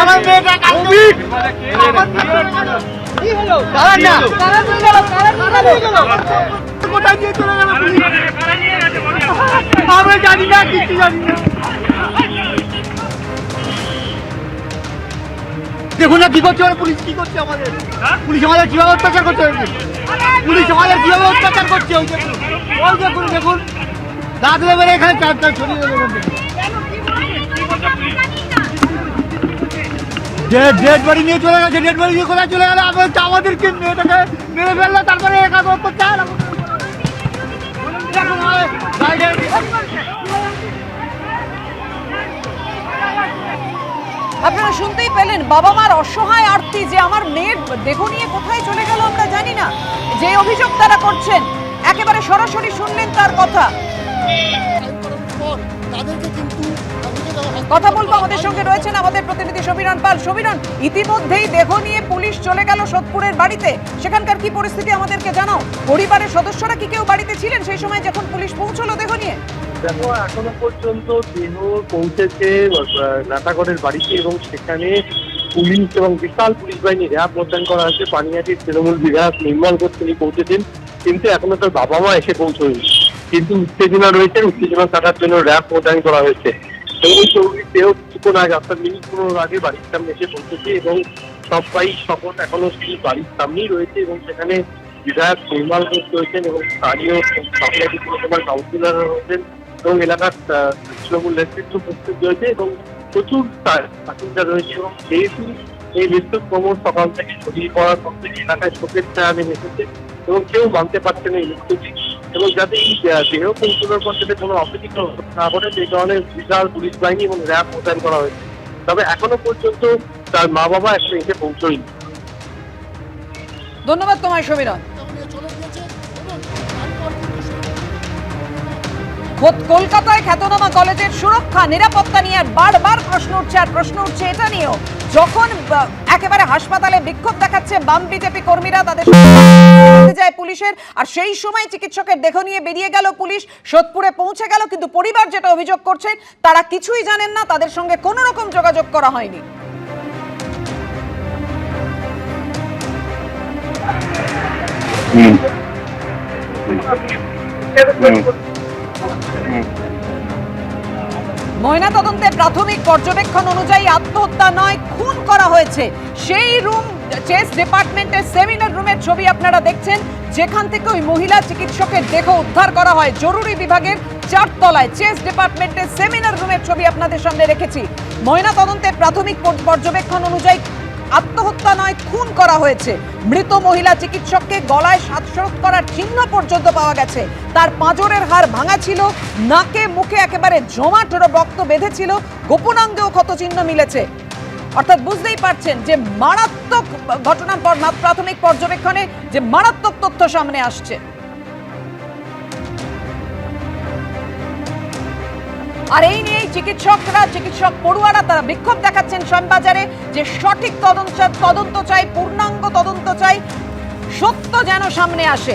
আমার মেয়েটা কাঁদছে। কি হলো? দাঁড়ান না। কোথায় নিয়ে চলে গেল আমরা জানি না কিছু জানি না। দেখুন না কি করছে পুলিশ? কি করছে আমাদের? পুলিশ আমাদের কীভাবে অত্যাচার করছে? পুলিশ আমাদের কীভাবে অত্যাচার করছে? ওই দেখুন ওই দেখুন দেখুন। বেড়ে এখানে চার চার ছড়িয়ে দেবে ডেড ডেড বাড়ি নিয়ে চলে গেছে ডেড বাড়ি নিয়ে কোথায় চলে গেল? হচ্ছে আমাদেরকে মেয়েটাকে মেরে ফেলল তারপরে অত্যাচার দেখুন আমাদের আপনারা শুনতেই পেলেন বাবা মার অসহায় আরতি যে আমার মেয়ের দেহ নিয়ে কোথায় চলে গেল আমরা জানি না। যে অভিযোগ তারা করছেন একেবারে সরাসরি শুনলেন তার কথা। কথা বলব আমাদের সঙ্গে রয়েছেন আমাদের প্রতিনিধি সমীরণ পাল। সমীরণ, ইতিমধ্যেই দেহ নিয়ে পুলিশ চলে গেল সোদপুরের বাড়িতে। সেখানকার কি পরিস্থিতি আমাদেরকে জানাও? পরিবারের সদস্যরা কি কেউ বাড়িতে ছিলেন? সেই সময় যখন পুলিশ পৌঁছলো দেহ নিয়ে? দেখো, এখনও পর্যন্ত দেহ পৌঁছেছে নাটাগড়ের বাড়িতে এবং সেখানে পুলিশ এবং বিশাল পুলিশ বাহিনী র্যাব মোতায়েন করা হয়েছে পানিহাটির তৃণমূল বিধায়ক নির্মল ঘোষ তিনি পৌঁছেছেন, কিন্তু এখনও তার বাবা মা এসে পৌঁছয়নি। কিন্তু উত্তেজনা রয়েছে, উত্তেজনা কাটার জন্য র্যাব মোতায়েন করা হয়েছে। এবং এই চৌধুরী দেহ কিছুক্ষণ আগে আপনার মিনিট পনেরো আগে বাড়ির সামনে এসে পৌঁছেছে এবং সবাই শপথ এখনও সেই বাড়ির সামনেই রয়েছে এবং সেখানে বিধায়ক নির্মল ঘোষ রয়েছেন এবং স্থানীয় পানিহাটি পুরসভার কাউন্সিলর রয়েছেন এবং এলাকার তৃণমূল নেতৃত্ব উপস্থিত রয়েছে এবং প্রচুর বাসিন্দা রয়েছে এবং যেহেতু এই মৃত্যু ক্রমশ সকাল থেকে ছড়িয়ে পড়ার পর থেকে এলাকায় শোকের ছায়া নেমে এসেছে এবং কেউ মানতে পারছে না এই মৃত্যুটি এবং যাতে এই দেহ পৌঁছানোর পর যাতে কোনো অপ্রীতিকর না ঘটে, সেই কারণে বিশাল পুলিশ বাহিনী এবং র্যাব মোতায়েন করা হয়েছে। তবে এখনও পর্যন্ত তার মা বাবা এখন এসে পৌঁছয়নি। ধন্যবাদ তোমায়, সমীরণ। খোদ কলকাতায় খ্যাতনামা কলেজের সুরক্ষা, নিরাপত্তা নিয়ে আর বারবার প্রশ্ন উঠছে, আর প্রশ্ন উঠছে এটা নিয়েও। যখন একেবারে হাসপাতালে বিক্ষোভ দেখাচ্ছে বাম বিজেপি কর্মীরা তাদের যায় পুলিশের। আর সেই সময় চিকিৎসকের দেহ নিয়ে বেরিয়ে গেল পুলিশ সোদপুরে পৌঁছে গেল কিন্তু পরিবার যেটা অভিযোগ করছেন তারা কিছুই জানেন না তাদের সঙ্গে কোনো রকম যোগাযোগ করা হয়নি। ময়নাতদন্তে প্রাথমিক পর্যবেক্ষণ অনুযায়ী আত্মহত্যা নয়, খুন করা হয়েছে। সেই রুম, চেস ডিপার্টমেন্টের সেমিনার রুমের ছবি আপনারা দেখছেন, যেখান থেকে ওই মহিলা চিকিৎসকের দেহ উদ্ধার করা হয়। জরুরি বিভাগের চারতলায় চেস ডিপার্টমেন্টের সেমিনার রুমের ছবি আপনাদের সামনে রেখেছি। ময়না ময়নাতদন্তে প্রাথমিক পর্যবেক্ষণ অনুযায়ী আত্মহত্যা নয়, খুন করা হয়েছে। মৃত মহিলা চিকিৎসককে গলায় শ্বাসরোধ করার চিহ্ন পর্যন্ত পাওয়া গেছে। তার পাঁজরের হাড় ভাঙা ছিল, নাকে মুখে একেবারে জমাটোরো রক্ত বেঁধেছিল, গোপনাঙ্গেও ক্ষত চিহ্ন মিলেছে। অর্থাৎ বুঝতেই পারছেন যে মারাত্মক ঘটনার পর প্রাথমিক পর্যবেক্ষণে যে মারাত্মক তথ্য সামনে আসছে। আর এই নিয়েই চিকিৎসকরা, চিকিৎসক পড়ুয়ারা তারা বিক্ষোভ দেখাচ্ছেন শ্যামবাজারে যে সঠিক তদন্ত তদন্ত চাই, পূর্ণাঙ্গ তদন্ত চাই, সত্য যেন সামনে আসে।